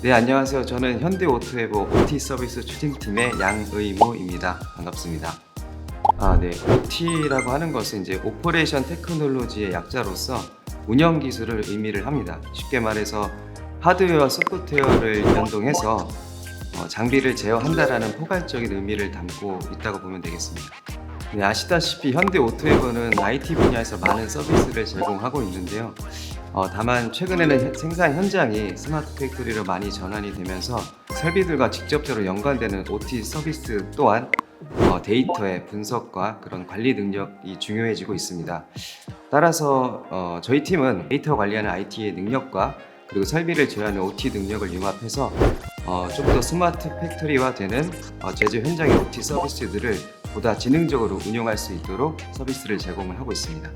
네, 안녕하세요. 저는 현대 오토에보 OT 서비스 추진팀의 양의모입니다. 반갑습니다. 아, 네. OT라고 하는 것은 이제 오퍼레이션 테크놀로지의 약자로서 운영 기술을 의미를 합니다. 쉽게 말해서 하드웨어와 소프트웨어를 연동해서 어, 장비를 제어한다라는 포괄적인 의미를 담고 있다고 보면 되겠습니다. 네, 아시다시피 현대 오토웨버는 IT 분야에서 많은 서비스를 제공하고 있는데요. 어, 다만 최근에는 현- 생산 현장이 스마트 팩토리로 많이 전환이 되면서 설비들과 직접적으로 연관되는 OT 서비스 또한 어, 데이터의 분석과 그런 관리 능력이 중요해지고 있습니다. 따라서 어, 저희 팀은 데이터 관리하는 IT의 능력과 그리고 설비를 제어하는 OT 능력을 융합해서 어, 좀 더 스마트 팩토리화 되는 어, 제조 현장의 OT 서비스들을 보다 지능적으로 운용할 수 있도록 서비스를 제공을 하고 있습니다.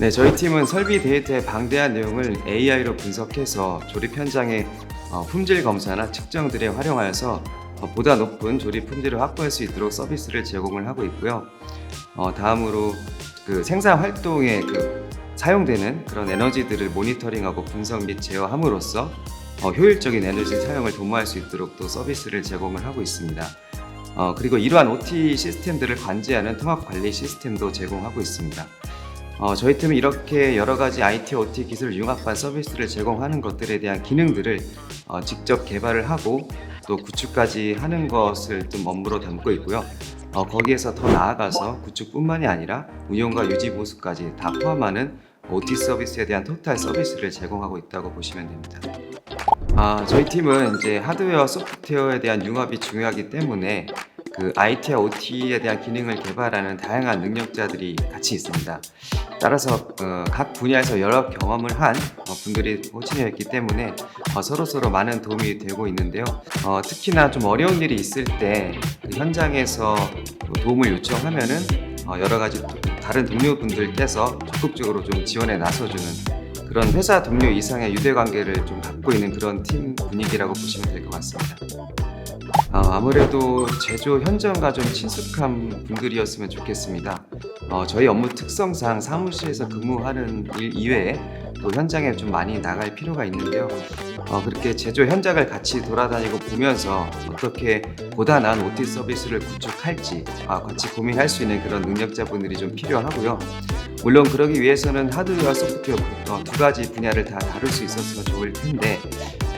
네, 저희 팀은 설비 데이터의 방대한 내용을 AI로 분석해서 조립 현장의 어, 품질 검사나 측정들에 활용하여서 어, 보다 높은 조립 품질을 확보할 수 있도록 서비스를 제공을 하고 있고요. 어, 다음으로 그 생산 활동에 그 사용되는 그런 에너지들을 모니터링하고 분석 및 제어함으로써 어, 효율적인 에너지 사용을 도모할 수 있도록 또 서비스를 제공을 하고 있습니다. 어, 그리고 이러한 OT 시스템들을 관제하는 통합 관리 시스템도 제공하고 있습니다. 어, 저희 팀은 이렇게 여러 가지 IT, OT 기술 융합한 서비스를 제공하는 것들에 대한 기능들을 어, 직접 개발을 하고 또 구축까지 하는 것을 좀 업무로 담고 있고요. 어, 거기에서 더 나아가서 구축뿐만이 아니라 운영과 유지 보수까지 다 포함하는 OT 서비스에 대한 토탈 서비스를 제공하고 있다고 보시면 됩니다. 아, 저희 팀은 이제 하드웨어, 소프트웨어에 대한 융합이 중요하기 때문에 그 IT와 OT에 대한 기능을 개발하는 다양한 능력자들이 같이 있습니다. 따라서 어, 각 분야에서 여러 경험을 한 어, 분들이 호칭이었기 때문에 어, 서로 서로 많은 도움이 되고 있는데요. 어, 특히나 좀 어려운 일이 있을 때 그 현장에서 도움을 요청하면은 어, 여러 가지 다른 동료분들께서 적극적으로 좀 지원에 나서주는 그런 회사 동료 이상의 유대 관계를 좀 갖고 있는 그런 팀 분위기라고 보시면 될 것 같습니다. 어, 아무래도 제조 현장과 좀 친숙한 분들이었으면 좋겠습니다. 어, 저희 업무 특성상 사무실에서 근무하는 일 이외에 또 현장에 좀 많이 나갈 필요가 있는데요. 어, 그렇게 제조 현장을 같이 돌아다니고 보면서 어떻게 보다 나은 OT 서비스를 구축할지 아, 같이 고민할 수 있는 그런 능력자분들이 좀 필요하고요. 물론 그러기 위해서는 하드웨어, 소프트웨어 어, 두 가지 분야를 다 다룰 수 있었으면 좋을 텐데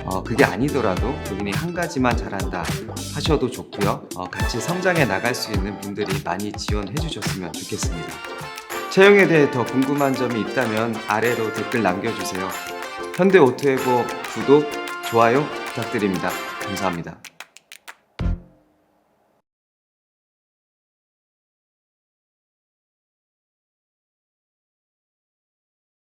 어, 그게 아니더라도 본인이 한 가지만 잘한다 하셔도 좋고요. 어, 같이 성장해 나갈 수 있는 분들이 많이 지원해 주셨으면 좋겠습니다. 채용에 대해 더 궁금한 점이 있다면 아래로 댓글 남겨주세요. 현대 오토에보 구독, 좋아요 부탁드립니다. 감사합니다.